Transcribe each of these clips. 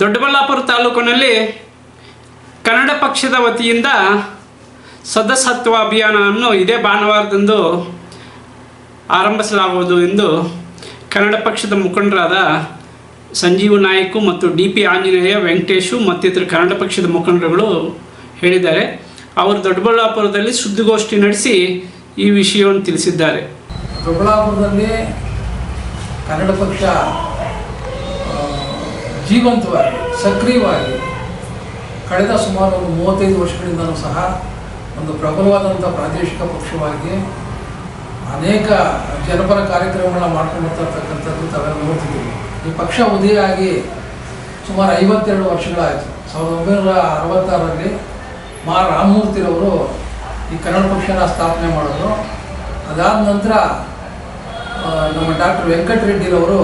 ದೊಡ್ಡಬಳ್ಳಾಪುರ ತಾಲೂಕಿನಲ್ಲಿ ಕನ್ನಡ ಪಕ್ಷದ ವತಿಯಿಂದ ಸದಸ್ಯತ್ವ ಅಭಿಯಾನವನ್ನು ಇದೇ ಭಾನುವಾರದಂದು ಆರಂಭಿಸಲಾಗುವುದು ಎಂದು ಕನ್ನಡ ಪಕ್ಷದ ಮುಖಂಡರಾದ ಸಂಜೀವ್ ನಾಯ್ಕು ಮತ್ತು ಡಿ ಪಿ ಆಂಜನೇಯ, ವೆಂಕಟೇಶು ಮತ್ತಿತರ ಕನ್ನಡ ಪಕ್ಷದ ಮುಖಂಡರುಗಳು ಹೇಳಿದ್ದಾರೆ. ಅವರು ದೊಡ್ಡಬಳ್ಳಾಪುರದಲ್ಲಿ ಸುದ್ದಿಗೋಷ್ಠಿ ನಡೆಸಿ ಈ ವಿಷಯವನ್ನು ತಿಳಿಸಿದ್ದಾರೆ. ದೊಡ್ಡಬಳ್ಳಾಪುರದಲ್ಲಿ ಕನ್ನಡ ಪಕ್ಷ ಜೀವಂತವಾಗಿ, ಸಕ್ರಿಯವಾಗಿ ಕಳೆದ ಸುಮಾರು ಒಂದು ಮೂವತ್ತೈದು ವರ್ಷಗಳಿಂದಲೂ ಸಹ ಒಂದು ಪ್ರಬಲವಾದಂಥ ಪ್ರಾದೇಶಿಕ ಪಕ್ಷವಾಗಿ ಅನೇಕ ಜನಪರ ಕಾರ್ಯಕ್ರಮಗಳನ್ನ ಮಾಡ್ಕೊಂಡು ಬರ್ತಾ ತಾವೆಲ್ಲ ನೋಡ್ತಿದ್ದೀವಿ ಈ ಪಕ್ಷ ಉದಯ ಆಗಿ ಸುಮಾರು ಐವತ್ತೆರಡು ವರ್ಷಗಳಾಯಿತು. ಸಾವಿರದ ಒಂಬೈನೂರ ಅರವತ್ತಾರರಲ್ಲಿ ಮಾ. ರಾಮಮೂರ್ತಿರವರು ಈ ಕನ್ನಡ ಪಕ್ಷನ ಸ್ಥಾಪನೆ ಮಾಡಿದ್ರು. ಅದಾದ ನಂತರ ನಮ್ಮ ಡಾಕ್ಟರ್ ವೆಂಕಟರೆಡ್ಡಿರವರು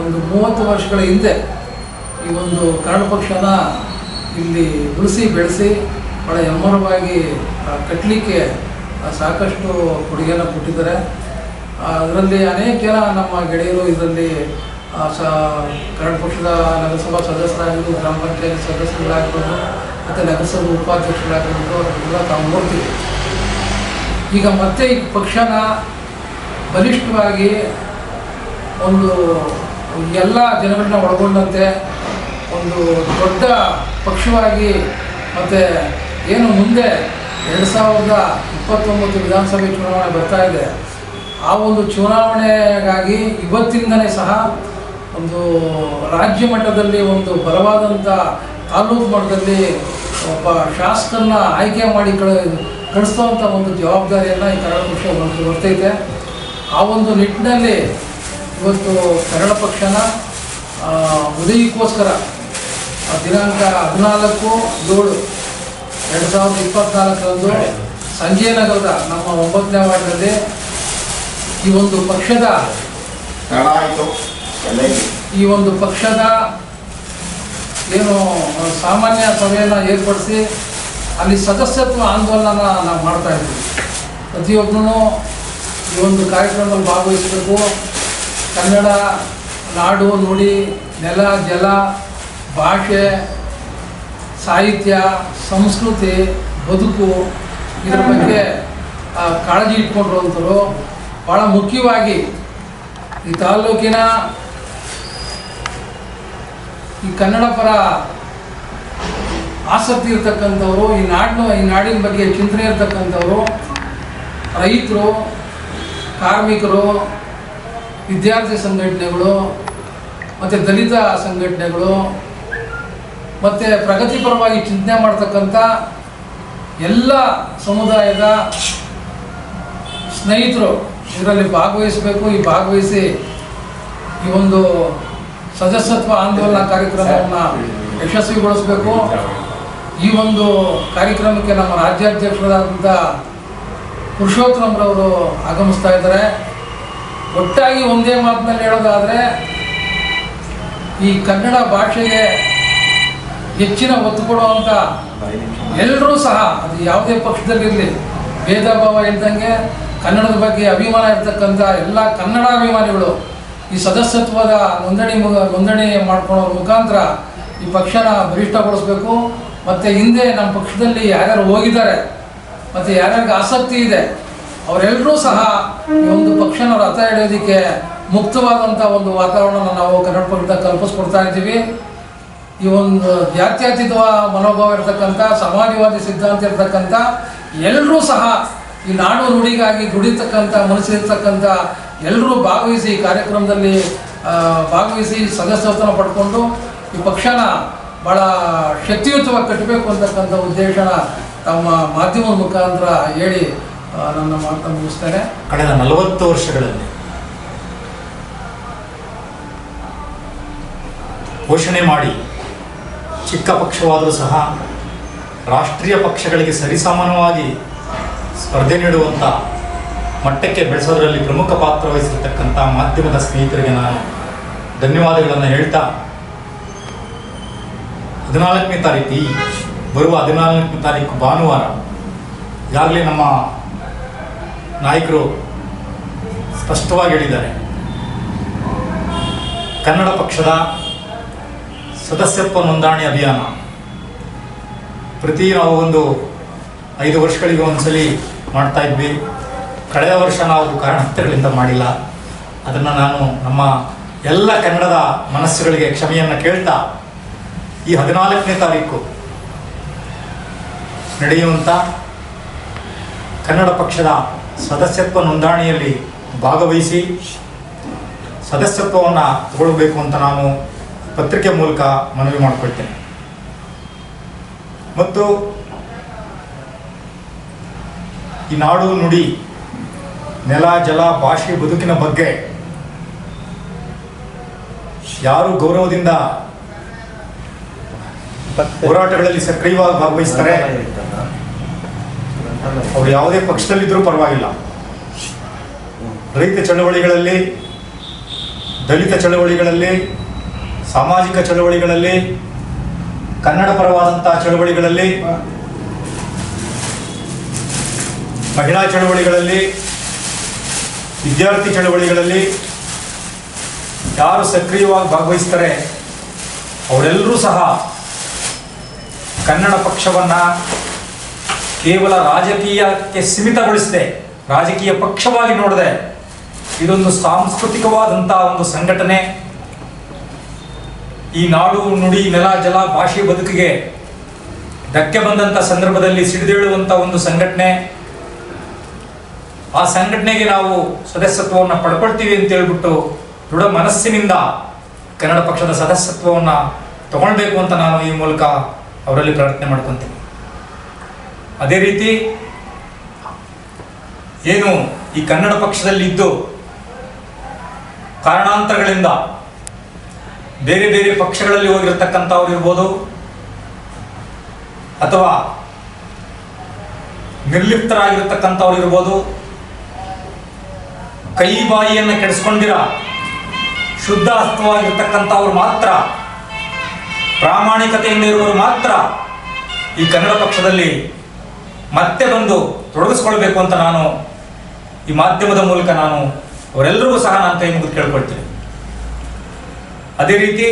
ಒಂದು ಮೂವತ್ತು ವರ್ಷಗಳ ಹಿಂದೆ ಈ ಒಂದು ಕನ್ನಡ ಪಕ್ಷನ ಇಲ್ಲಿ ಉಳಿಸಿ, ಬೆಳೆಸಿ ಭಾಳ ಹೆಮ್ಮರವಾಗಿ ಕಟ್ಟಲಿಕ್ಕೆ ಸಾಕಷ್ಟು ಕೊಡುಗೆಯನ್ನು ಕೊಟ್ಟಿದ್ದಾರೆ. ಅದರಲ್ಲಿ ಅನೇಕ ಜನ ನಮ್ಮ ಗೆಳೆಯರು ಇದರಲ್ಲಿ ಸ ಕನ್ನಡ ಪಕ್ಷದ ನಗರಸಭಾ ಸದಸ್ಯರಾಗಿರ್ಬೋದು, ಗ್ರಾಮ ಪಂಚಾಯತ್ ಸದಸ್ಯರಾಗಿರ್ಬೋದು ಮತ್ತು ನಗರಸಭಾ ಉಪಾಧ್ಯಕ್ಷರಾಗಿರ್ಬೋದು ಅವರೆಲ್ಲ ತಾವು ನೋಡ್ತೀವಿ. ಈಗ ಮತ್ತೆ ಈ ಪಕ್ಷನ ಬಲಿಷ್ಠವಾಗಿ ಒಂದು ಎಲ್ಲ ಜನಗಳನ್ನ ಒಳಗೊಂಡಂತೆ ಒಂದು ದೊಡ್ಡ ಪಕ್ಷವಾಗಿ ಮತ್ತು ಏನು ಮುಂದೆ ಎರಡು ಸಾವಿರದ ಇಪ್ಪತ್ತೊಂಬತ್ತು ವಿಧಾನಸಭೆ ಚುನಾವಣೆ ಬರ್ತಾ ಇದೆ. ಆ ಒಂದು ಚುನಾವಣೆಗಾಗಿ ಇವತ್ತಿಂದನೇ ಸಹ ಒಂದು ರಾಜ್ಯ ಮಟ್ಟದಲ್ಲಿ ಒಂದು ಬಲವಾದಂಥ ತಾಲೂಕು ಮಟ್ಟದಲ್ಲಿ ಒಬ್ಬ ಶಾಸಕರನ್ನ ಆಯ್ಕೆ ಮಾಡಿ ಕಳ ಒಂದು ಜವಾಬ್ದಾರಿಯನ್ನು ಈ ಕನ್ನಡ ಪಕ್ಷ ಬರ್ತೈತೆ. ಆ ಒಂದು ನಿಟ್ಟಿನಲ್ಲಿ ಇವತ್ತು ಕನ್ನಡ ಪಕ್ಷನ ಉದಯಕ್ಕೋಸ್ಕರ ದಿನಾಂಕ ಹದಿನಾಲ್ಕು ಏಳು ಎರಡು ಸಾವಿರದ ಇಪ್ಪತ್ನಾಲ್ಕರಂದು ಸಂಜಯನಗರದ ನಮ್ಮ ಒಂಬತ್ತನೇ ವಾರ್ಡ್ನಲ್ಲಿ ಈ ಒಂದು ಪಕ್ಷದ ಈ ಒಂದು ಪಕ್ಷದ ಏನು ಸಾಮಾನ್ಯ ಸಭೆಯನ್ನು ಏರ್ಪಡಿಸಿ ಅಲ್ಲಿ ಸದಸ್ಯತ್ವ ಆಂದೋಲನ ನಾವು ಮಾಡ್ತಾ ಇದ್ದೀವಿ. ಪ್ರತಿಯೊಬ್ಬರೂ ಈ ಒಂದು ಕಾರ್ಯಕ್ರಮದಲ್ಲಿ ಭಾಗವಹಿಸಬೇಕು. ಕನ್ನಡ ನಾಡು ನುಡಿ, ನೆಲ, ಜಲ, ಭಾಷೆ, ಸಾಹಿತ್ಯ, ಸಂಸ್ಕೃತಿ, ಬದುಕು ಇದರ ಬಗ್ಗೆ ಕಾಳಜಿ ಇಟ್ಕೊಂಡಿರುವಂಥವ್ರು ಭಾಳ ಮುಖ್ಯವಾಗಿ ಈ ತಾಲ್ಲೂಕಿನ ಈ ಕನ್ನಡ ಪರ ಆಸಕ್ತಿ ಇರ್ತಕ್ಕಂಥವ್ರು, ಈ ನಾಡಿನ ಈ ನಾಡಿನ ಬಗ್ಗೆ ಚಿಂತನೆ ಇರ್ತಕ್ಕಂಥವ್ರು, ರೈತರು, ಕಾರ್ಮಿಕರು ವಿದ್ಯಾರ್ಥಿ ಸಂಘಟನೆಗಳು, ಮತ್ತು ದಲಿತ ಸಂಘಟನೆಗಳು, ಮತ್ತು ಪ್ರಗತಿಪರವಾಗಿ ಚಿಂತನೆ ಮಾಡ್ತಕ್ಕಂಥ ಎಲ್ಲ ಸಮುದಾಯದ ಸ್ನೇಹಿತರು ಇದರಲ್ಲಿ ಭಾಗವಹಿಸಬೇಕು. ಈ ಭಾಗವಹಿಸಿ ಈ ಒಂದು ಸದಸ್ಯತ್ವ ಆಂದೋಲನ ಕಾರ್ಯಕ್ರಮವನ್ನು ಯಶಸ್ವಿಗೊಳಿಸಬೇಕು. ಈ ಒಂದು ಕಾರ್ಯಕ್ರಮಕ್ಕೆ ನಮ್ಮ ರಾಜ್ಯಾಧ್ಯಕ್ಷರಾದಂಥ ಪುರುಷೋತ್ತಮರವರು ಆಗಮಿಸ್ತಾ ಇದ್ದಾರೆ. ಒಟ್ಟಾಗಿ ಒಂದೇ ಮಾತಿನಲ್ಲಿ ಹೇಳೋದಾದರೆ, ಈ ಕನ್ನಡ ಭಾಷೆಗೆ ಹೆಚ್ಚಿನ ಒತ್ತು ಕೊಡುವಂಥ ಎಲ್ಲರೂ ಸಹ, ಅದು ಯಾವುದೇ ಪಕ್ಷದಲ್ಲಿರಲಿ ಭೇದ ಭಾವ ಇದ್ದಂಗೆ ಕನ್ನಡದ ಬಗ್ಗೆ ಅಭಿಮಾನ ಇರ್ತಕ್ಕಂಥ ಎಲ್ಲ ಕನ್ನಡ ಅಭಿಮಾನಿಗಳು ಈ ಸದಸ್ಯತ್ವದ ನೋಂದಣಿ ನೋಂದಣಿ ಮಾಡ್ಕೊಳ್ಳೋ ಮುಖಾಂತರ ಈ ಪಕ್ಷನ ಬಲಿಷ್ಠಗೊಳಿಸ್ಬೇಕು. ಮತ್ತು ಹಿಂದೆ ನಮ್ಮ ಪಕ್ಷದಲ್ಲಿ ಯಾರ್ಯಾರು ಹೋಗಿದ್ದಾರೆ, ಮತ್ತು ಯಾರ್ಯಾರಿಗೆ ಆಸಕ್ತಿ ಇದೆ ಅವರೆಲ್ಲರೂ ಸಹ ಈ ಒಂದು ಪಕ್ಷನ ರಥ ಹಿಡಿಯೋದಕ್ಕೆ ಮುಕ್ತವಾದಂಥ ಒಂದು ವಾತಾವರಣವನ್ನು ನಾವು ಕನ್ನಡ ಪಕ್ಷದ ಕಲ್ಪಿಸ್ಕೊಡ್ತಾ ಇದ್ದೀವಿ. ಈ ಒಂದು ಜಾತ್ಯತೀತ ಮನೋಭಾವ ಇರತಕ್ಕಂಥ ಸಮಾಜವಾದಿ ಸಿದ್ಧಾಂತ ಇರತಕ್ಕಂಥ, ಎಲ್ಲರೂ ಸಹ ಈ ನಾಡು ನುಡಿಗಾಗಿ ದುಡಿತಕ್ಕಂಥ, ಮನಸ್ಸಿರ್ತಕ್ಕಂಥ ಎಲ್ಲರೂ ಭಾಗವಹಿಸಿ ಕಾರ್ಯಕ್ರಮದಲ್ಲಿ ಭಾಗವಹಿಸಿ ಸದಸ್ಯತ್ವನ ಪಡ್ಕೊಂಡು ಈ ಪಕ್ಷನ ಭಾಳ ಶಕ್ತಿಯುತವಾಗಿ ಕಟ್ಟಬೇಕು ಅಂತಕ್ಕಂಥ ಉದ್ದೇಶನ ತಮ್ಮ ಮಾಧ್ಯಮದ ಮುಖಾಂತರ ಹೇಳಿ ನನ್ನ ಮಾತು ಮುಗಿಸ್ತಾರೆ. ಕಳೆದ ನಲವತ್ತು ವರ್ಷಗಳಲ್ಲಿ ಘೋಷಣೆ ಮಾಡಿ ಚಿಕ್ಕ ಪಕ್ಷವಾದರೂ ಸಹ ರಾಷ್ಟ್ರೀಯ ಪಕ್ಷಗಳಿಗೆ ಸರಿಸಮಾನವಾಗಿ ಸ್ಪರ್ಧೆ ನೀಡುವಂಥ ಮಟ್ಟಕ್ಕೆ ಬೆಳೆಸೋದರಲ್ಲಿ ಪ್ರಮುಖ ಪಾತ್ರ ವಹಿಸಿರ್ತಕ್ಕಂಥ ಮಾಧ್ಯಮದ ಸ್ನೇಹಿತರಿಗೆ ನಾನು ಧನ್ಯವಾದಗಳನ್ನು ಹೇಳ್ತಾ ಹದಿನಾಲ್ಕನೇ ತಾರೀಕು ಬರುವ ಹದಿನಾಲ್ಕನೇ ತಾರೀಕು ಭಾನುವಾರ ಈಗಾಗಲೇ ನಮ್ಮ ನಾಯಕರು ಸ್ಪಷ್ಟವಾಗಿ ಹೇಳಿದ್ದಾರೆ ಕನ್ನಡ ಪಕ್ಷದ ಸದಸ್ಯತ್ವ ನೋಂದಣಿ ಅಭಿಯಾನ. ಪ್ರತಿ ನಾವು ಒಂದು ಐದು ವರ್ಷಗಳಿಗೆ ಒಂದ್ಸಲಿ ಮಾಡ್ತಾ ಇದ್ವಿ. ಕಳೆದ ವರ್ಷ ನಾವು ಕಾರಣಾಂತರಗಳಿಂದ ಮಾಡಿಲ್ಲ. ಅದನ್ನು ನಾನು ನಮ್ಮ ಎಲ್ಲ ಕನ್ನಡದ ಮನಸ್ಸುಗಳಿಗೆ ಕ್ಷಮೆಯನ್ನು ಕೇಳ್ತಾ ಈ ಹದಿನಾಲ್ಕನೇ ತಾರೀಕು ನಡೆಯುವಂಥ ಕನ್ನಡ ಪಕ್ಷದ ಸದಸ್ಯತ್ವ ನೋಂದಣಿಯಲ್ಲಿ ಭಾಗವಹಿಸಿ ಸದಸ್ಯತ್ವವನ್ನು ತಗೊಳ್ಬೇಕು ಅಂತ ನಾನು ಪತ್ರಿಕೆ ಮೂಲಕ ಮನವಿ ಮಾಡಿಕೊಳ್ತೇನೆ. ಮತ್ತು ಈ ನಾಡು ನುಡಿ ನೆಲ ಜಲ ಭಾಷೆ ಬದುಕಿನ ಬಗ್ಗೆ ಯಾರು ಗೌರವದಿಂದ ಹೋರಾಟಗಳಲ್ಲಿ ಸಕ್ರಿಯವಾಗಿ ಭಾಗವಹಿಸ್ತಾರೆ? ಅವ್ರು ಯಾವುದೇ ಪಕ್ಷದಲ್ಲಿದ್ದರೂ ಪರವಾಗಿಲ್ಲ. ರೈತ ಚಳವಳಿಗಳಲ್ಲಿ, ದಲಿತ ಚಳವಳಿಗಳಲ್ಲಿ, ಸಾಮಾಜಿಕ ಚಳವಳಿಗಳಲ್ಲಿ, ಕನ್ನಡ ಪರವಾದಂತಹ ಚಳವಳಿಗಳಲ್ಲಿ, ಮಹಿಳಾ ಚಳವಳಿಗಳಲ್ಲಿ, ವಿದ್ಯಾರ್ಥಿ ಚಳವಳಿಗಳಲ್ಲಿ ಯಾರು ಸಕ್ರಿಯವಾಗಿ ಭಾಗವಹಿಸ್ತಾರೆ, ಅವರೆಲ್ಲರೂ ಸಹ ಕನ್ನಡ ಪಕ್ಷವನ್ನ ಕೇವಲ ರಾಜಕೀಯಕ್ಕೆ ಸೀಮಿತಗೊಳಿಸದೆ, ರಾಜಕೀಯ ಪಕ್ಷವಾಗಿ ನೋಡದೆ, ಇದೊಂದು ಸಾಂಸ್ಕೃತಿಕವಾದಂತಹ ಒಂದು ಸಂಘಟನೆ. ಈ ನಾಡು, ನುಡಿ, ನೆಲ, ಜಲ, ಭಾಷೆ ಬದುಕಿಗೆ ಧಕ್ಕೆ ಬಂದಂತ ಸಂದರ್ಭದಲ್ಲಿ ಸಿಡಿದೇಳುವಂತ ಒಂದು ಸಂಘಟನೆ. ಆ ಸಂಘಟನೆಗೆ ನಾವು ಸದಸ್ಯತ್ವವನ್ನು ಪಡ್ಕೊಳ್ತೀವಿ ಅಂತ ಹೇಳ್ಬಿಟ್ಟು ದೃಢ ಮನಸ್ಸಿನಿಂದ ಕನ್ನಡ ಪಕ್ಷದ ಸದಸ್ಯತ್ವವನ್ನು ತಗೊಳ್ಬೇಕು ಅಂತ ನಾನು ಈ ಮೂಲಕ ಅವರಲ್ಲಿ ಪ್ರಾರ್ಥನೆ ಮಾಡ್ಕೊತೀನಿ. ಅದೇ ರೀತಿ ಏನು ಈ ಕನ್ನಡ ಪಕ್ಷದಲ್ಲಿ ಇದ್ದು ಕಾರಣಾಂತರಗಳಿಂದ ಬೇರೆ ಬೇರೆ ಪಕ್ಷಗಳಲ್ಲಿ ಹೋಗಿರ್ತಕ್ಕಂಥವ್ರು ಇರ್ಬೋದು ಅಥವಾ ನಿರ್ಲಿಪ್ತರಾಗಿರ್ತಕ್ಕಂಥವ್ರು ಇರ್ಬೋದು, ಕೈ ಬಾಯಿಯನ್ನು ಕೆಡಿಸ್ಕೊಂಡಿರ ಶುದ್ಧ ಅಸ್ತವಾಗಿರ್ತಕ್ಕಂಥವ್ರು ಮಾತ್ರ, ಪ್ರಾಮಾಣಿಕತೆಯಿಂದ ಇರುವವರು ಮಾತ್ರ ಈ ಕನ್ನಡ ಪಕ್ಷದಲ್ಲಿ ಮತ್ತೆ ಬಂದು ತೊಡಗಿಸ್ಕೊಳ್ಬೇಕು ಅಂತ ನಾನು ಈ ಮಾಧ್ಯಮದ ಮೂಲಕ ನಾನು ಅವರೆಲ್ಲರಿಗೂ ಸಹ ನಾನು ಕೈ ಮುಗಿದು ಕೇಳ್ಕೊಳ್ತೀನಿ. ಅದೇ ರೀತಿ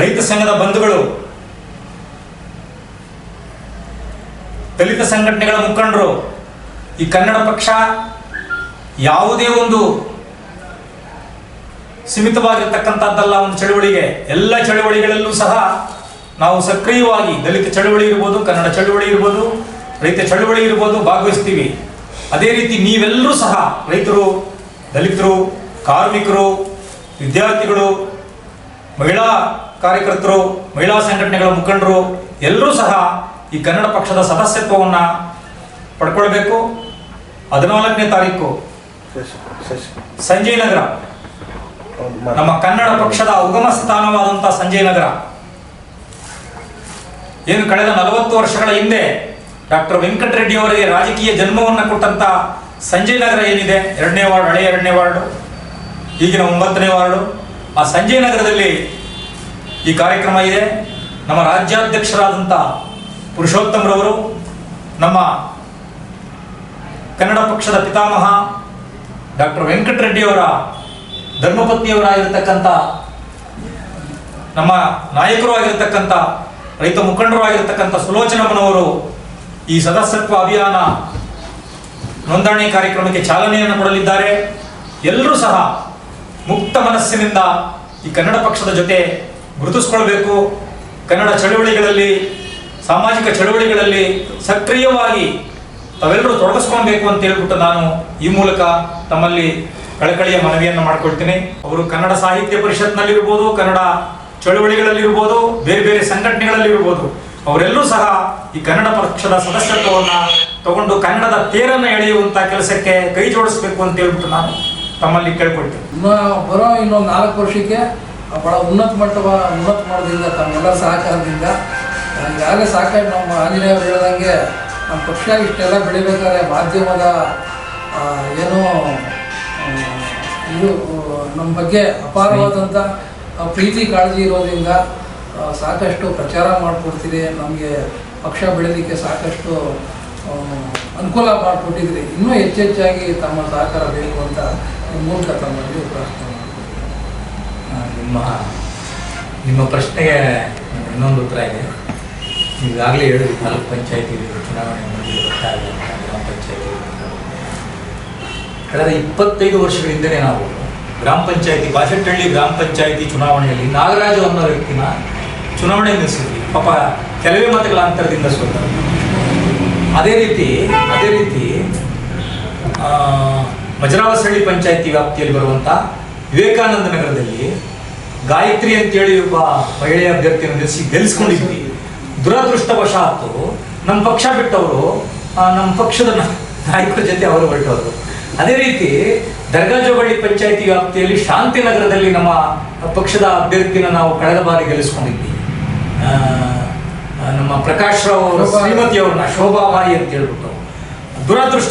ರೈತ ಸಂಘದ ಬಂಧುಗಳು, ದಲಿತ ಸಂಘಟನೆಗಳ ಮುಖಂಡರು, ಈ ಕನ್ನಡ ಪಕ್ಷ ಯಾವುದೇ ಒಂದು ಸೀಮಿತವಾಗಿರ್ತಕ್ಕಂಥದ್ದಲ್ಲ ಒಂದು ಚಳುವಳಿಗೆ, ಎಲ್ಲ ಚಳುವಳಿಗಳಲ್ಲೂ ಸಹ ನಾವು ಸಕ್ರಿಯವಾಗಿ ದಲಿತ ಚಳುವಳಿ ಇರ್ಬೋದು, ಕನ್ನಡ ಚಳುವಳಿ ಇರ್ಬೋದು, ರೈತ ಚಳುವಳಿ ಇರ್ಬೋದು ಭಾಗವಹಿಸ್ತೀವಿ. ಅದೇ ರೀತಿ ನೀವೆಲ್ಲರೂ ಸಹ ರೈತರು, ದಲಿತರು, ಕಾರ್ಮಿಕರು, ವಿದ್ಯಾರ್ಥಿಗಳು, ಮಹಿಳಾ ಕಾರ್ಯಕರ್ತರು, ಮಹಿಳಾ ಸಂಘಟನೆಗಳ ಮುಖಂಡರು, ಎಲ್ಲರೂ ಸಹ ಈ ಕನ್ನಡ ಪಕ್ಷದ ಸದಸ್ಯತ್ವವನ್ನು ಪಡ್ಕೊಳ್ಬೇಕು. ಹದಿನಾಲ್ಕನೇ ತಾರೀಕು ಸಂಜಯ್ ನಗರ. ನಮ್ಮ ಕನ್ನಡ ಪಕ್ಷದ ಉಗಮ ಸ್ಥಾನವಾದಂಥ ಸಂಜಯ್ ನಗರ. ಏನು ಕಳೆದ ನಲವತ್ತು ವರ್ಷಗಳ ಹಿಂದೆ ಡಾಕ್ಟರ್ ವೆಂಕಟರೆಡ್ಡಿ ಅವರಿಗೆ ರಾಜಕೀಯ ಜನ್ಮವನ್ನು ಕೊಟ್ಟಂತ ಸಂಜಯ್ ನಗರ ಏನಿದೆ? ಎರಡನೇ ವಾರ್ಡ್ ಹಳೆಯ ಎರಡನೇ ವಾರ್ಡು, ಈಗಿನ ಒಂಬತ್ತನೇ ವಾರ್ಡು. ಆ ಸಂಜಯ್ ನಗರದಲ್ಲಿ ಈ ಕಾರ್ಯಕ್ರಮ ಇದೆ. ನಮ್ಮ ರಾಜ್ಯಾಧ್ಯಕ್ಷರಾದಂಥ ಪುರುಷೋತ್ತಮರವರು, ನಮ್ಮ ಕನ್ನಡ ಪಕ್ಷದ ಪಿತಾಮಹ ಡಾಕ್ಟರ್ ವೆಂಕಟರೆಡ್ಡಿಯವರ ಧರ್ಮಪತ್ನಿಯವರಾಗಿರ್ತಕ್ಕಂಥ ನಮ್ಮ ನಾಯಕರು ಆಗಿರ್ತಕ್ಕಂಥ ರೈತ ಮುಖಂಡರು ಆಗಿರ್ತಕ್ಕಂಥ ಸುಲೋಚನಮ್ಮನವರು ಈ ಸದಸ್ಯತ್ವ ಅಭಿಯಾನ ನೋಂದಣಿ ಕಾರ್ಯಕ್ರಮಕ್ಕೆ ಚಾಲನೆಯನ್ನು ಕೊಡಲಿದ್ದಾರೆ. ಎಲ್ಲರೂ ಸಹ ಮುಕ್ತ ಮನಸ್ಸಿನಿಂದ ಈ ಕನ್ನಡ ಪಕ್ಷದ ಜೊತೆ ಗುರುತಿಸ್ಕೊಳ್ಬೇಕು. ಕನ್ನಡ ಚಳುವಳಿಗಳಲ್ಲಿ, ಸಾಮಾಜಿಕ ಚಳುವಳಿಗಳಲ್ಲಿ ಸಕ್ರಿಯವಾಗಿ ತಾವೆಲ್ಲರೂ ತೊಡಗಿಸ್ಕೊಳ್ಬೇಕು ಅಂತ ಹೇಳ್ಬಿಟ್ಟು ನಾನು ಈ ಮೂಲಕ ತಮ್ಮಲ್ಲಿ ಕಳಕಳಿಯ ಮನವಿಯನ್ನು ಮಾಡಿಕೊಳ್ತೀನಿ. ಅವರು ಕನ್ನಡ ಸಾಹಿತ್ಯ ಪರಿಷತ್ನಲ್ಲಿರ್ಬೋದು, ಕನ್ನಡ ಚಳುವಳಿಗಳಲ್ಲಿರ್ಬೋದು, ಬೇರೆ ಬೇರೆ ಸಂಘಟನೆಗಳಲ್ಲಿರ್ಬೋದು, ಅವರೆಲ್ಲರೂ ಸಹ ಈ ಕನ್ನಡ ಪಕ್ಷದ ಸದಸ್ಯತ್ವವನ್ನು ತಗೊಂಡು ಕನ್ನಡದ ತೇರನ್ನು ಎಳೆಯುವಂತ ಕೆಲಸಕ್ಕೆ ಕೈ ಜೋಡಿಸ್ಬೇಕು ಅಂತ ಹೇಳ್ಬಿಟ್ಟು ನಾನು ತಮ್ಮಲ್ಲಿ ಕೇಳ್ಕೊಳ್ತೀನಿ. ಇನ್ನು ಬರೋ ಇನ್ನೊಂದು ನಾಲ್ಕು ವರ್ಷಕ್ಕೆ ಬಹಳ ಉನ್ನತ ಮಟ್ಟವ, ಉನ್ನತ ಮಾಡೋದ್ರಿಂದ ತಮ್ಮೆಲ್ಲ ಸಹಕಾರದಿಂದ ಈಗಾಗಲೇ ಸಾಕಾಗಿ ನಮ್ಮ ಆಂಜನೇಯವರು ಹೇಳ್ದಂಗೆ ನಮ್ಮ ಪಕ್ಷ ಇಷ್ಟೆಲ್ಲ ಬೆಳಿಬೇಕಾದ್ರೆ ಮಾಧ್ಯಮದ ಏನು ಇದು ನಮ್ಮ ಬಗ್ಗೆ ಅಪಾರವಾದಂಥ ಪ್ರೀತಿ ಕಾಳಜಿ ಇರೋದ್ರಿಂದ ಸಾಕಷ್ಟು ಪ್ರಚಾರ ಮಾಡಿಕೊಡ್ತಿದೆ. ನಮಗೆ ಪಕ್ಷ ಬೆಳೀಲಿಕ್ಕೆ ಸಾಕಷ್ಟು ಅನುಕೂಲ ಮಾಡಿಕೊಟ್ಟಿದ್ರಿ ಇನ್ನೂ ಹೆಚ್ಚೆಚ್ಚಾಗಿ ತಮ್ಮ ಸಹಕಾರ ಬೇಕು ಅಂತ ಮೂಲಕ ತಮ್ಮಲ್ಲಿ ಪ್ರಾರ್ಥನೆ. ನಿಮ್ಮ ನಿಮ್ಮ ಪ್ರಶ್ನೆಗೆ ಇನ್ನೊಂದು ಉತ್ತರ ಇದೆ. ಈಗಾಗಲೇ ಹೇಳಿದ್ವಿ ತಾಲೂಕು ಪಂಚಾಯತಿ ಚುನಾವಣೆ ಗೊತ್ತಾಗಲಿ ಗ್ರಾಮ ಪಂಚಾಯತಿ. ಕಳೆದ ಇಪ್ಪತ್ತೈದು ವರ್ಷಗಳಿಂದಲೇ ನಾವು ಗ್ರಾಮ ಪಂಚಾಯತಿ ಬಾಶೆಟ್ಟಹಳ್ಳಿ ಗ್ರಾಮ ಪಂಚಾಯತಿ ಚುನಾವಣೆಯಲ್ಲಿ ನಾಗರಾಜು ಅನ್ನೋ ವ್ಯಕ್ತಿನ ಚುನಾವಣೆ ನಿಲ್ಲಿಸಿದ್ವಿ ಪಾಪ ಕೆಲವೇ ಮತಗಳ ಅಂತರದಿಂದ ಸ್ವಲ್ಪ ಅದೇ ರೀತಿ ಅದೇ ರೀತಿ ಮಜರಾವಸಹಳ್ಳಿ ಪಂಚಾಯತಿ ವ್ಯಾಪ್ತಿಯಲ್ಲಿ ಬರುವಂಥ ವಿವೇಕಾನಂದ ನಗರದಲ್ಲಿ ಗಾಯತ್ರಿ ಅಂತೇಳಿ ಒಬ್ಬ ಮಹಿಳೆಯ ಅಭ್ಯರ್ಥಿಯನ್ನು ನಿಲ್ಲಿಸಿ ಗೆಲ್ಲಿಸ್ಕೊಂಡಿದ್ವಿ ದುರದೃಷ್ಟವಶಾತ್ತು ನಮ್ಮ ಪಕ್ಷ ಬಿಟ್ಟವರು ನಮ್ಮ ಪಕ್ಷದ ನಾಯಕರ ಜೊತೆ ಅವರು ಹೊರಟವರು. ಅದೇ ರೀತಿ ದರ್ಗಾಜೋಬಳ್ಳಿ ಪಂಚಾಯತಿ ವ್ಯಾಪ್ತಿಯಲ್ಲಿ ಶಾಂತಿನಗರದಲ್ಲಿ ನಮ್ಮ ಪಕ್ಷದ ಅಭ್ಯರ್ಥಿನ ನಾವು ಕಳೆದ ಬಾರಿ ಗೆಲ್ಲಿಸ್ಕೊಂಡಿದ್ವಿ. ನಮ್ಮ ಪ್ರಕಾಶ್ ರಾವ್ ಅವರ ಶೋಭಾ- ಶ್ರೀಮತಿ ಅವ್ರನ್ನ ಶೋಭಾಬಾಯಿ ಅಂತ ಹೇಳ್ಬಿಟ್ಟು.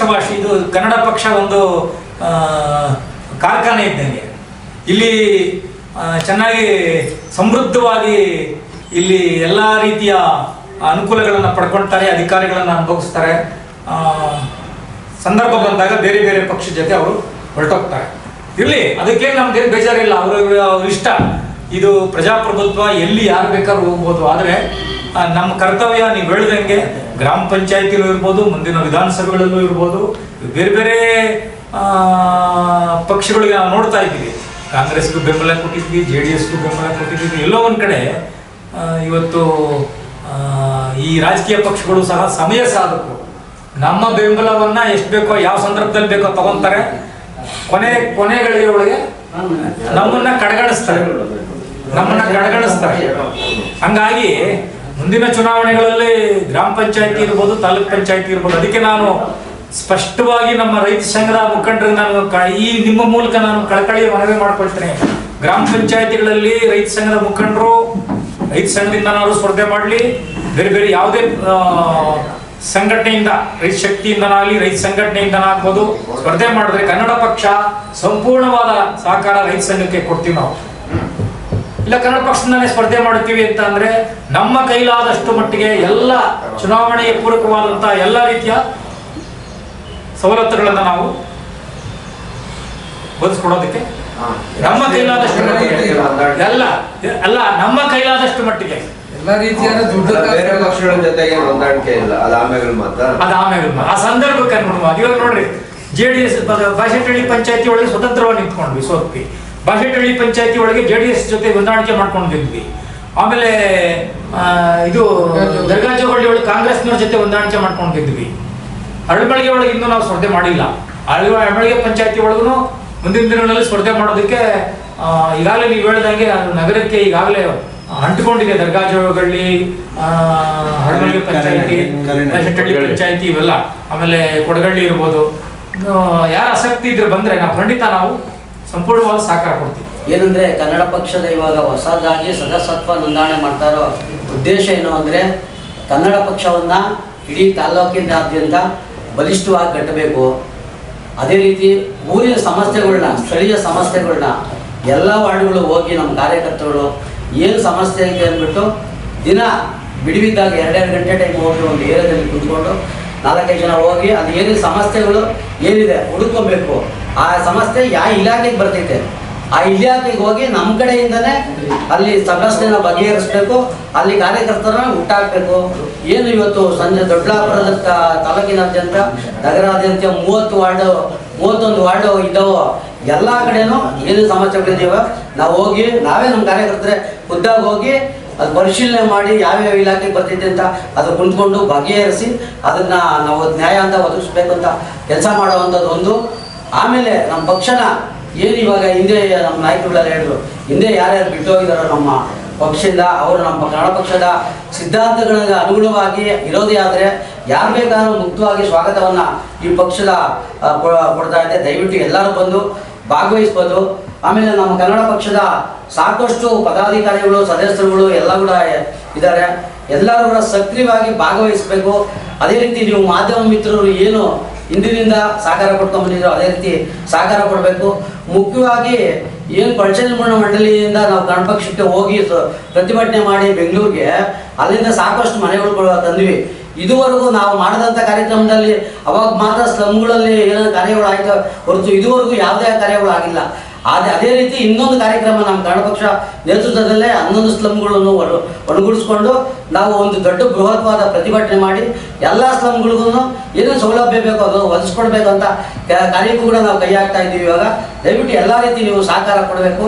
ಭಾಷೆ ಇದು ಕನ್ನಡ ಪಕ್ಷ ಒಂದು ಕಾರ್ಖಾನೆ ಇದ್ದಂಗೆ. ಇಲ್ಲಿ ಚೆನ್ನಾಗಿ ಸಮೃದ್ಧವಾಗಿ ಇಲ್ಲಿ ಎಲ್ಲ ರೀತಿಯ ಅನುಕೂಲಗಳನ್ನು ಪಡ್ಕೊಳ್ತಾರೆ ಅಧಿಕಾರಿಗಳನ್ನು ಅನುಭವಿಸ್ತಾರೆ. ಸಂದರ್ಭ ಬಂದಾಗ ಬೇರೆ ಬೇರೆ ಪಕ್ಷದ ಜೊತೆ ಅವರು ಹೊರಟೋಗ್ತಾರೆ. ಇರಲಿ ಅದಕ್ಕೆ ನಮ್ಗೇನು ಬೇಜಾರಿಲ್ಲ, ಅವರು ಅವ್ರ ಇಷ್ಟ. ಇದು ಪ್ರಜಾಪ್ರಭುತ್ವ, ಎಲ್ಲಿ ಯಾರು ಬೇಕಾದ್ರೂ ಹೋಗ್ಬೋದು. ಆದರೆ ನಮ್ಮ ಕರ್ತವ್ಯ ನೀವು ಹೇಳ್ದಂಗೆ ಗ್ರಾಮ ಪಂಚಾಯತಿಲೂ ಇರ್ಬೋದು, ಮುಂದಿನ ವಿಧಾನಸಭೆಗಳಲ್ಲೂ ಇರ್ಬೋದು, ಬೇರೆ ಬೇರೆ ಪಕ್ಷಗಳಿಗೆ ನಾವು ನೋಡ್ತಾ ಇದ್ದೀವಿ. ಕಾಂಗ್ರೆಸ್ಗೂ ಬೆಂಬಲ ಕೊಟ್ಟಿದ್ವಿ, ಜೆ ಡಿ ಎಸ್ಗೂ ಬೆಂಬಲ ಕೊಟ್ಟಿದ್ವಿ. ಎಲ್ಲೋ ಒಂದು ಕಡೆ ಇವತ್ತು ಈ ರಾಜಕೀಯ ಪಕ್ಷಗಳು ಸಹ ಸಮಯ ಸಾಧಕು ನಮ್ಮ ಬೆಂಬಲವನ್ನ ಎಷ್ಟು ಬೇಕೋ ಯಾವ ಸಂದರ್ಭದಲ್ಲಿ ಬೇಕೋ ತಗೊಂತಾರೆ. ಕೊನೆ ಕೊನೆಗಳಿಗೆ ಒಳಗೆ ನಮ್ಮನ್ನ ಕಡೆಗಣಿಸ್ತಾರೆ. ನಮ್ಮನ್ನ ಕಡೆಗಣಿಸ್ತಾರೆ. ಹಂಗಾಗಿ ಮುಂದಿನ ಚುನಾವಣೆಗಳಲ್ಲಿ ಗ್ರಾಮ ಪಂಚಾಯತಿ ಇರ್ಬೋದು, ತಾಲೂಕ್ ಪಂಚಾಯತಿ ಇರ್ಬೋದು, ಅದಕ್ಕೆ ನಾನು ಸ್ಪಷ್ಟವಾಗಿ ನಮ್ಮ ರೈತ ಸಂಘದ ಮುಖಂಡರಿಗೆ ನಾನು ಈ ನಿಮ್ಮ ಮೂಲಕ ನಾನು ಕಳಕಳಿ ಮನವಿ ಮಾಡ್ಕೊಳ್ತೇನೆ. ಗ್ರಾಮ ಪಂಚಾಯತಿಗಳಲ್ಲಿ ರೈತ ಸಂಘದ ಮುಖಂಡರು, ರೈತ ಸಂಘದಿಂದ ನಾವು ಸ್ಪರ್ಧೆ ಮಾಡಲಿ. ಬೇರೆ ಬೇರೆ ಯಾವುದೇ ಸಂಘಟನೆಯಿಂದ ರೈತ ಶಕ್ತಿಯಿಂದನಾಗಲಿ ರೈತ ಸಂಘಟನೆಯಿಂದನಾಗ್ಬೋದು ಸ್ಪರ್ಧೆ ಮಾಡಿದ್ರೆ ಕನ್ನಡ ಪಕ್ಷ ಸಂಪೂರ್ಣವಾದ ಸಹಕಾರ ರೈತ ಸಂಘಕ್ಕೆ ಕೊಡ್ತೀವಿ ನಾವು. ಇಲ್ಲ ಕನ್ನಡ ಪಕ್ಷದಿಂದಲೇ ಸ್ಪರ್ಧೆ ಮಾಡುತ್ತೀವಿ ಅಂತ ಅಂದ್ರೆ ನಮ್ಮ ಕೈಲಾದಷ್ಟು ಮಟ್ಟಿಗೆ ಎಲ್ಲ ಚುನಾವಣೆಗೆ ಪೂರಕವಾದಂತಹ ಎಲ್ಲ ರೀತಿಯ ಸವಲತ್ತುಗಳನ್ನ ನಾವು ಒದಗಿಸ್ಕೊಡೋದಕ್ಕೆ ನಮ್ಮ ಕೈಲಾದಷ್ಟು ಮಟ್ಟಿಗೆ ಎಲ್ಲ ಅಲ್ಲ ನಮ್ಮ ಕೈಲಾದಷ್ಟು ಮಟ್ಟಿಗೆ ಎಲ್ಲ ರೀತಿಯಾದ ದುಡ್ಡು ಬೇರೆ ಪಕ್ಷಗಳ ಜೊತೆಗೆ ಹೊಂದಾಣಿಕೆ ಇಲ್ಲ. ಅದು ಆಮೇಲೆ ಮಾತ್ರ. ಅದು ಆಮೇಲೆ ಆ ಸಂದರ್ಭಕ್ಕೆ ಇವಾಗ ನೋಡ್ರಿ ಜೆ ಡಿ ಎಸ್ ಬಾಷೆಟಳ್ಳಿ ಪಂಚಾಯತಿ ಒಳಗೆ ಸ್ವತಂತ್ರವಾಗಿ ನಿಂತ್ಕೊಂಡ್ವಿ ಸೋತ್ವಿ. ಬಾಷೆಟಳ್ಳಿ ಪಂಚಾಯತಿ ಒಳಗೆ ಜೆ ಡಿ ಎಸ್ ಜೊತೆ ಹೊಂದಾಣಿಕೆ ಮಾಡ್ಕೊಂಡಿದ್ವಿ ಆಮೇಲೆ ಇದು ದರ್ಗಾಜೋಗಳ್ಳಿ ಒಳಗೆ ಕಾಂಗ್ರೆಸ್ನವ್ರ ಜೊತೆ ಹೊಂದಾಣಿಕೆ ಮಾಡ್ಕೊಂಡಿದ್ವಿ ಅರಳಬಳಿಗೆ ಒಳಗೆ ಇನ್ನೂ ನಾವು ಸ್ಪರ್ಧೆ ಮಾಡಿಲ್ಲ. ಅರಳ ಅರಳಬಳಿಗೆ ಪಂಚಾಯತಿ ಒಳಗೂ ಮುಂದಿನ ದಿನಗಳಲ್ಲಿ ಸ್ಪರ್ಧೆ ಮಾಡೋದಕ್ಕೆ ಈಗಾಗಲೇ ನೀವು ಹೇಳ್ದಂಗೆ ಅದು ನಗರಕ್ಕೆ ಈಗಾಗಲೇ ಅಂಟಿಕೊಂಡಿದೆ ದರ್ಗಾಜೋಗಳ್ಳಿ ಹಡಗಳ್ಳಿ ಪಂಚಾಯತಿ ಶೆಟ್ಟಳ್ಳಿ ಪಂಚಾಯತಿ ಇವೆಲ್ಲ. ಆಮೇಲೆ ಕೊಡಗಳ್ಳಿ ಇರ್ಬೋದು. ಯಾರು ಯಾರ ಆಸಕ್ತಿ ಇದ್ರೆ ಬಂದ್ರೆ ನಾವು ಖಂಡಿತ ನಾವು ಸಂಪೂರ್ಣವಾದ ಸಹಕಾರ ಕೊಡ್ತೀವಿ. ಏನಂದ್ರೆ ಕನ್ನಡ ಪಕ್ಷದ ಇವಾಗ ಹೊಸದಾಗಿ ಸದಸ್ಯತ್ವ ನೋಂದಣಿ ಮಾಡ್ತಾ ಇರೋ ಉದ್ದೇಶ ಏನು ಅಂದ್ರೆ ಕನ್ನಡ ಪಕ್ಷವನ್ನ ಇಡೀ ತಾಲೂಕಿನಾದ್ಯಂತ ಬಲಿಷ್ಠವಾಗಿ ಕಟ್ಟಬೇಕು. ಅದೇ ರೀತಿ ಊರಿನ ಸಮಸ್ಯೆಗಳನ್ನ ಸ್ಥಳೀಯ ಸಮಸ್ಯೆಗಳನ್ನ ಎಲ್ಲ ವಾರ್ಡ್ಗಳು ಹೋಗಿ ನಮ್ಮ ಕಾರ್ಯಕರ್ತರು ಏನು ಸಮಸ್ಯೆ ಐತೆ ಅಂದ್ಬಿಟ್ಟು ದಿನ ಬಿಡುವಿದ್ದಾಗ ಎರಡೆರಡು ಗಂಟೆ ಟೈಮ್ ಹೋಗಿ ಒಂದು ಏರಿಯಾದಲ್ಲಿ ಕುತ್ಕೊಂಡು ನಾಲ್ಕೈದು ಜನ ಹೋಗಿ ಅದು ಏನು ಸಮಸ್ಯೆಗಳು ಏನಿದೆ ಹುಡುಕೊಬೇಕು ಆ ಸಮಸ್ಯೆ ಯಾವ ಇಲಾಖೆಗೆ ಬರ್ತೈತೆ? ಆ ಇಲಾಖೆಗೆ ಹೋಗಿ ನಮ್ಮ ಕಡೆಯಿಂದನೇ ಅಲ್ಲಿ ಸಮಸ್ಯೆನ ಬಗೆಹರಿಸ್ಬೇಕು, ಅಲ್ಲಿ ಕಾರ್ಯಕರ್ತರನ್ನ ಹುಟ್ಟಾಕ್ಬೇಕು. ಏನು ಇವತ್ತು ಸಂಜೆ ದೊಡ್ಡಾಪುರದ ತಾಲೂಕಿನಾದ್ಯಂತ ನಗರಾದ್ಯಂತ ಮೂವತ್ತು ವಾರ್ಡ್, ಮೂವತ್ತೊಂದು ವಾರ್ಡ್ ಇದ್ದಾವೋ. ಎಲ್ಲ ಕಡೆನೂ ಏನು ಸಮಸ್ಯೆಗಳಿದೆಯೋ ನಾವು ಹೋಗಿ ನಾವೇ ನಮ್ಮ ಕಾರ್ಯಕರ್ತರೆ ಖುದ್ದಾಗಿ ಹೋಗಿ ಅದು ಪರಿಶೀಲನೆ ಮಾಡಿ ಯಾವ್ಯಾವ ಇಲಾಖೆ ಬರ್ತೈತೆ ಅಂತ ಅದು ಕುಂತ್ಕೊಂಡು ಬಗೆಹರಿಸಿ, ಅದನ್ನ ನಾವು ನ್ಯಾಯ ಅಂತ ಒದಗಿಸ್ಬೇಕು ಅಂತ ಕೆಲಸ ಮಾಡುವಂಥದ್ದು ಒಂದು. ಆಮೇಲೆ ನಮ್ಮ ಪಕ್ಷನ ಏನು ಇವಾಗ ಹಿಂದೆ ನಮ್ಮ ನಾಯಕರುಗಳೆಲ್ಲ ಹೇಳಿದ್ರು, ಹಿಂದೆ ಯಾರ್ಯಾರು ಬಿಟ್ಟು ಹೋಗಿದಾರೋ ನಮ್ಮ ಪಕ್ಷದಿಂದ, ಅವರು ನಮ್ಮ ಕನ್ನಡ ಪಕ್ಷದ ಸಿದ್ಧಾಂತಗಳಿಗೆ ಅನುಗುಣವಾಗಿ ಇರೋದೇ ಆದರೆ ಯಾರು ಬೇಕಾದ್ರೂ ಮುಕ್ತವಾಗಿ ಸ್ವಾಗತವನ್ನು ಈ ಪಕ್ಷದ ಕೊಡ್ತಾ ಇದೆ. ದಯವಿಟ್ಟು ಎಲ್ಲರೂ ಬಂದು ಭಾಗವಹಿಸ್ಬೋದು. ಆಮೇಲೆ ನಮ್ಮ ಕನ್ನಡ ಪಕ್ಷದ ಸಾಕಷ್ಟು ಪದಾಧಿಕಾರಿಗಳು, ಸದಸ್ಯರುಗಳು ಎಲ್ಲ ಕೂಡ ಇದ್ದಾರೆ. ಎಲ್ಲರೂ ಕೂಡ ಸಕ್ರಿಯವಾಗಿ ಭಾಗವಹಿಸಬೇಕು. ಅದೇ ರೀತಿ ನೀವು ಮಾಧ್ಯಮ ಮಿತ್ರರು ಏನು ಹಿಂದಿನಿಂದ ಸಹಕಾರ ಕೊಡ್ತಾ ಬಂದಿದ್ರು ಅದೇ ರೀತಿ ಸಹಕಾರ ಕೊಡಬೇಕು. ಮುಖ್ಯವಾಗಿ ಏನು ಪರಿಚಲನ ಮಂಡಳಿಯಿಂದ ನಾವು ಕನ್ನಡ ಪಕ್ಷಕ್ಕೆ ಹೋಗಿ ಪ್ರತಿಭಟನೆ ಮಾಡಿ ಬೆಂಗಳೂರಿಗೆ, ಅಲ್ಲಿಂದ ಸಾಕಷ್ಟು ಮನೆಗಳು ತಂದ್ವಿ. ಇದುವರೆಗೂ ನಾವು ಮಾಡಿದಂಥ ಕಾರ್ಯಕ್ರಮದಲ್ಲಿ ಅವಾಗ ಮಾತ್ರ ಸ್ಲಮ್ಗಳಲ್ಲಿ ಏನೋ ಕಾರ್ಯಗಳು ಆಯಿತು ಹೊರತು ಇದುವರೆಗೂ ಯಾವುದೇ ಕಾರ್ಯಗಳು ಆಗಿಲ್ಲ. ಅದೇ ಅದೇ ರೀತಿ ಇನ್ನೊಂದು ಕಾರ್ಯಕ್ರಮ ನಮ್ಮ ಕನ್ನಡ ಪಕ್ಷ ನೇತೃತ್ವದಲ್ಲೇ ಹನ್ನೊಂದು ಸ್ಲಮ್ಗಳನ್ನು ಒಳ- ಒಳಗೂಡಿಸ್ಕೊಂಡು ನಾವು ಒಂದು ದೊಡ್ಡ ಬೃಹತ್ವಾದ ಪ್ರತಿಭಟನೆ ಮಾಡಿ ಎಲ್ಲ ಸ್ಲಮ್ಗಳಿಗೂ ಏನೇನು ಸೌಲಭ್ಯ ಬೇಕೋ ಅದು ಒದಗಿಸ್ಕೊಡ್ಬೇಕು ಅಂತ ಕಾರ್ಯಕ್ಕೂ ಕೂಡ ನಾವು ಕೈ ಹಾಕ್ತಾ ಇದ್ದೀವಿ ಇವಾಗ. ದಯವಿಟ್ಟು ಎಲ್ಲ ರೀತಿ ನೀವು ಸಹಕಾರ ಕೊಡಬೇಕು.